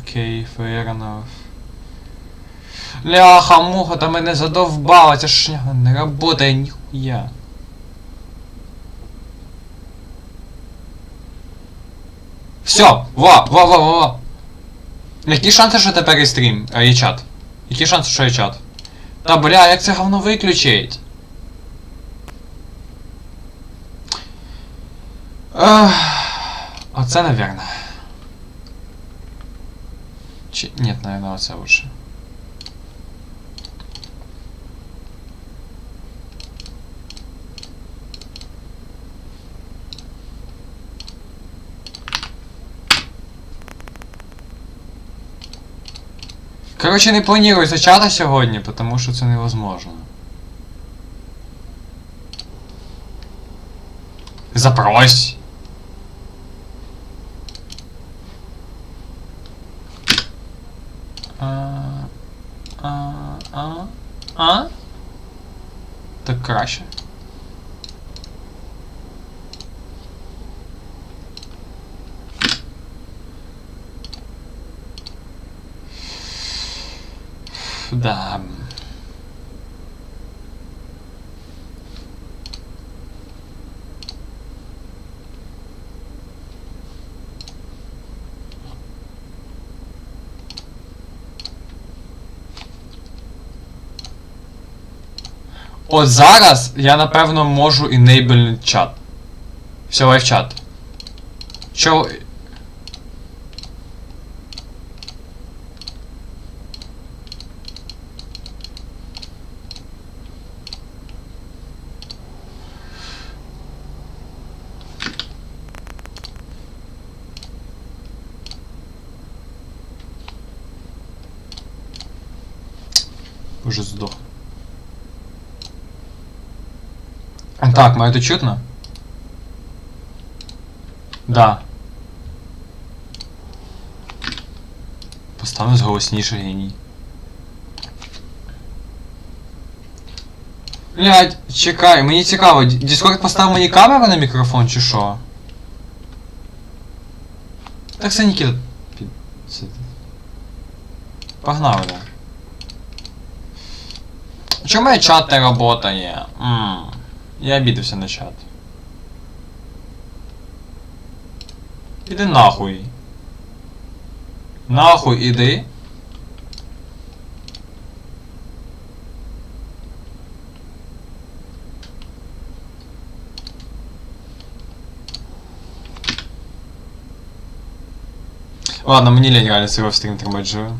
Окей, fair enough. Ляха, муха, та мене задовбала, ця шняга не работає ніхуя. Все, во, во, во, во, во. Які шанси, що тепер і стрім, а є чат? Які шанси, що є чат? Та бля, як це говно виключить? Ах, Оце, наверно. Чи... Нет, наверное, оце лучше. Короче, не планую за чата сьогодні, потому що це невозможно. Запрось. Uh, uh, uh, uh? The crusher. Damn. От зараз я напевно можу enable чат. Все, лайв чат. Чо. Уже здох. Так, мене тут чутно? Да. Поставлю голосніше геній. Блядь, чекай, мені цікаво, Д- Discord поставив мені камеру на мікрофон чи що? Так це Нікіта під... це- Погнали, да. Чому моя чат не работає? Ммм. Я обідався на чат. Іди нахуй. Нахуй іди. Ладно, мені лень реально стрім тримати живе.